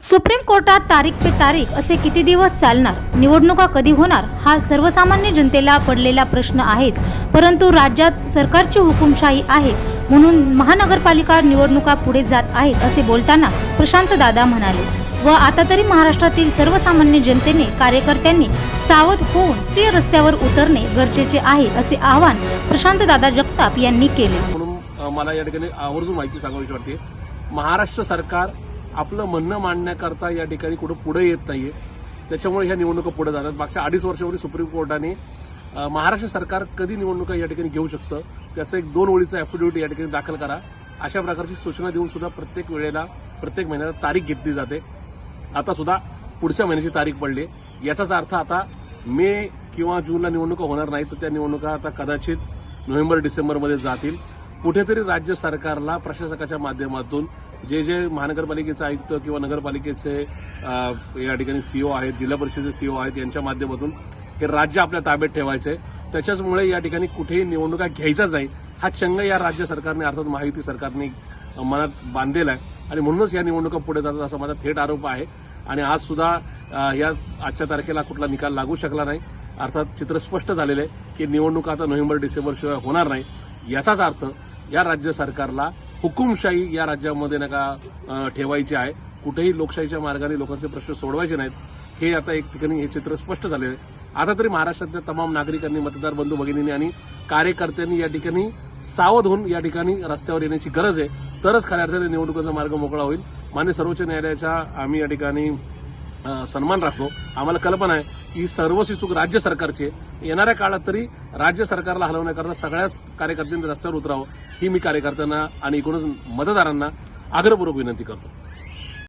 Supreme कोर्टात तारीख पे तारीख असे किती दिवस चालणार? निवडणुका कधी होणार? हा सर्वसामान्य जनतेला पडलेला प्रश्न आहेच. परंतु राज्यात सरकारची हुकुमशाही आहे. म्हणून महानगरपालिका निवडणुका पुढे जात आहेत असे बोलताना प्रशांत दादा म्हणाले. व आता तरी महाराष्ट्रातील सर्वसामान्य जनतेने कार्यकर्त्यांनी सावध होऊन ते रस्त्यावर उतरणे गरजेचे आहे असे आवाहन प्रशांत दादा जगताप यांनी केले. म्हणून मला या ठिकाणी आवर्जून माहिती सांगावीशी वाटते. महाराष्ट्र सरकार आपलं म्हणणं मांडण्याकरता या ठिकाणी कुठं पुढे येत नाहीये. त्याच्यामुळे ह्या निवडणुका पुढे जातात. मागच्या अडीच वर्षापूर्वी सुप्रीम कोर्टाने महाराष्ट्र सरकार कधी निवडणुका या ठिकाणी घेऊ शकतं त्याचं एक दोन ओळीचं ॲफिडेव्हिट या ठिकाणी दाखल करा. अशा प्रकारची सूचना देऊन सुद्धा प्रत्येक वेळेला प्रत्येक महिन्याला तारीख घेतली जाते. आता सुद्धा पुढच्या महिन्याची तारीख पडली. याचाच अर्थ आता मे किंवा जूनला निवडणुका होणार नाही तर त्या निवडणुका आता कदाचित नोव्हेंबर डिसेंबरमध्ये जातील. कुठेतरी राज्य सरकारला प्रशासकाच्या माध्यमातून जे जे महानगरपालिकेचे आयुक्त किंवा नगरपालिकेचे या ठिकाणी सीओ आहेत जिल्हा परिषदेचे सीओ आहेत यांच्या माध्यमातून हे राज्य आपल्या ताब्यात ठेवायचं आहे त्याच्याचमुळे या ठिकाणी कुठेही निवडणुका घ्यायचाच नाही हा चंग या राज्य सरकारने अर्थात महायुती सरकारने मनात बांधलेला आहे. आणि म्हणूनच या निवडणुका पुढे जातात असा माझा थेट आरोप आहे. आणि आज सुद्धा या आजच्या तारखेला कुठला निकाल लागू शकला नाही. अर्थात चित्र स्पष्ट झालेलं आहे की निवडणुका आता नोव्हेंबर डिसेंबर शिवाय होणार नाही. याचाच अर्थ या राज्य सरकारला हुकुमशाही या राज्यामध्ये नका ठेवायची आहे. कुठेही लोकशाहीच्या मार्गाने लोकांचे प्रश्न सोडवायचे नाहीत. हे आता एक ठिकाणी हे चित्र स्पष्ट झालेलं आहे. आता तरी महाराष्ट्रातल्या तमाम नागरिकांनी मतदार बंधू भगिनींनी आणि कार्यकर्त्यांनी या ठिकाणी सावध होऊन या ठिकाणी रस्त्यावर येण्याची गरज आहे. तरच खऱ्या अर्थाने निवडणुकीचा मार्ग मोकळा होईल. मान्य सर्वोच्च न्यायालयाच्या आम्ही या ठिकाणी सन्मान राखतो आम्हाला कल्पना आहे की सर्वस्वी चूक राज्य सरकारची आहे येणाऱ्या काळात तरी राज्य सरकारला हलवण्याकरता सगळ्याच कार्यकर्त्यांनी रस्त्यावर उतरावं ही मी कार्यकर्त्यांना आणि एकूणच मतदारांना आग्रहपूर्वक विनंती करतो.